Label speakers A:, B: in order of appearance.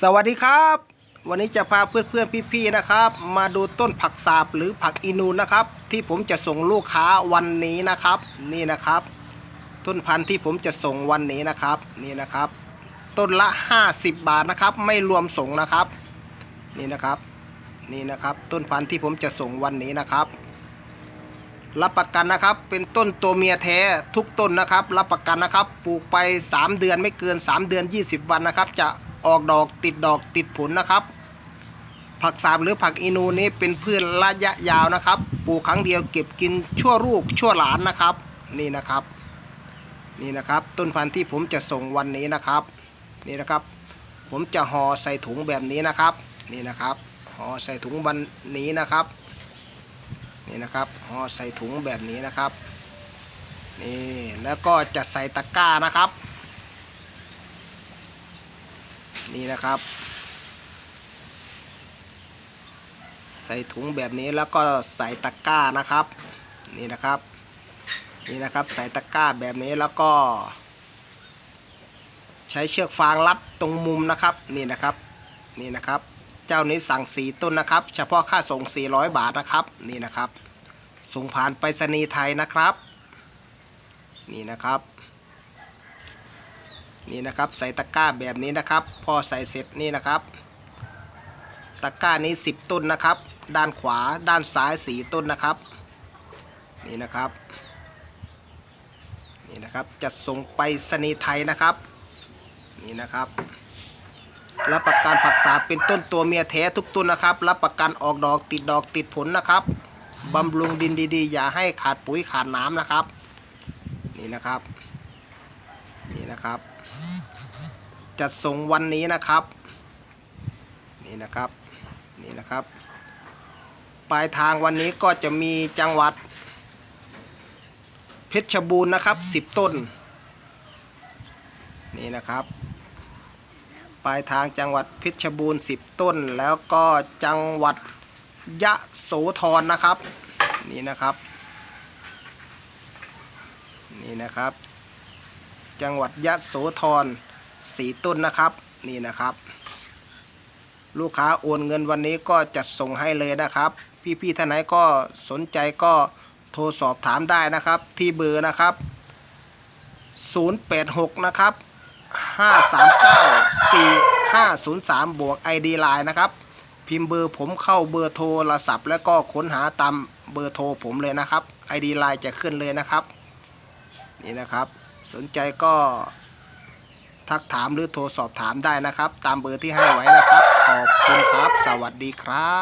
A: สวัสดีครับ วันนี้จะพาเพื่อนๆพี่ๆนะครับ มาดูต้นผักสาบหรือผักอีนูนนะครับ ที่ผมจะส่งลูกค้าวันนี้นะครับ นี่นะครับ ต้นพันธุ์ที่ผมจะส่งวันนี้นะครับ นี่นะครับ ต้นละ 50 บาทนะครับ ไม่รวมส่งนะครับ นี่นะครับ นี่นะครับ ต้นพันธุ์ที่ผมจะส่งวันนี้นะครับ รับประกันนะครับ เป็นต้นตัวเมียแท้ทุกต้นนะครับ รับประกันนะครับ ปลูกไป 3 เดือนไม่เกิน 3 เดือน 20 วันนะครับ จะ ออกดอกติดดอกติดผลนะครับ ผักสาบหรือผักอีนูนี้เป็นพืชระยะยาวนะครับ ปลูกครั้งเดียวเก็บกินชั่วลูกชั่วหลานนะครับ นี่นะครับ นี่นะครับ ต้นพันธุ์ที่ผมจะส่งวันนี้นะครับ นี่นะครับ ผมจะห่อใส่ถุงแบบนี้นะครับ นี่นะครับห่อใส่ถุงวันนี้นะครับ นี่นะครับห่อใส่ถุงแบบนี้นะครับนี่แล้วก็จะใส่ตะกร้านะครับ นี่นะครับ ใส่ถุงแบบนี้แล้วก็ใส่ตะกร้านะครับ นี่นะครับ นี่นะครับใส่ตะกร้าแบบนี้แล้วก็ ใช้เชือกฟางรัดตรงมุมนะครับ นี่นะครับ นี่นะครับ เจ้านี้สั่งสีต้นนะครับ เฉพาะค่าส่ง 400 บาทนะครับ นี่นะครับ ส่งผ่านไปรษณีย์ไทยนะครับ นี่นะครับ นี่นะครับใส่ตะกร้าแบบนี้นะครับ พอใส่เสร็จนี่นะครับ ตะกร้านี้ 10 ต้นนะครับ ด้านขวาด้านซ้ายสีต้นนะครับ นี่นะครับนี่นะครับจัดส่งไปรษณีไทยนะครับนี่นะครับรับประกันผักสาบเป็นต้นตัวเมียแท้ทุกต้นนะครับ รับประกันออกดอกติดดอกติดผลนะครับบำรุงดินดีๆ อย่าให้ขาดปุ๋ยขาดน้ำนะครับ นี่นะครับ นะครับ จัดส่งวันนี้นะครับ นี่นะครับ นี่นะครับ ปลายทางวันนี้ก็จะมีจังหวัด เพชรบูรณ์นะครับ 10 ต้น นี่นะครับ ปลายทางจังหวัดเพชรบูรณ์ 10 ต้น แล้วก็จังหวัดยะโสธรนะครับ นี่นะครับ นี่นะครับ จังหวัดยะโสธรสีต้นนะครับนี่นะครับ ลูกค้าโอนเงินวันนี้ก็จัดส่งให้เลยนะครับ พี่ๆท่านไหนก็สนใจก็โทรสอบถามได้นะครับที่เบอร์นะครับ 086 นะครับ 539 4503 บวก ID Line นะครับ พิมพ์เบอร์ผมเข้าเบอร์โทรศัพท์ แล้วก็ค้นหาตามเบอร์โทรผมเลยนะครับ ID Line จะขึ้นเลยนะครับ นี่นะครับ สนใจก็ทักถามหรือโทรสอบถามได้นะครับ ตามเบอร์ที่ให้ไว้นะครับ ขอบคุณครับ สวัสดีครับ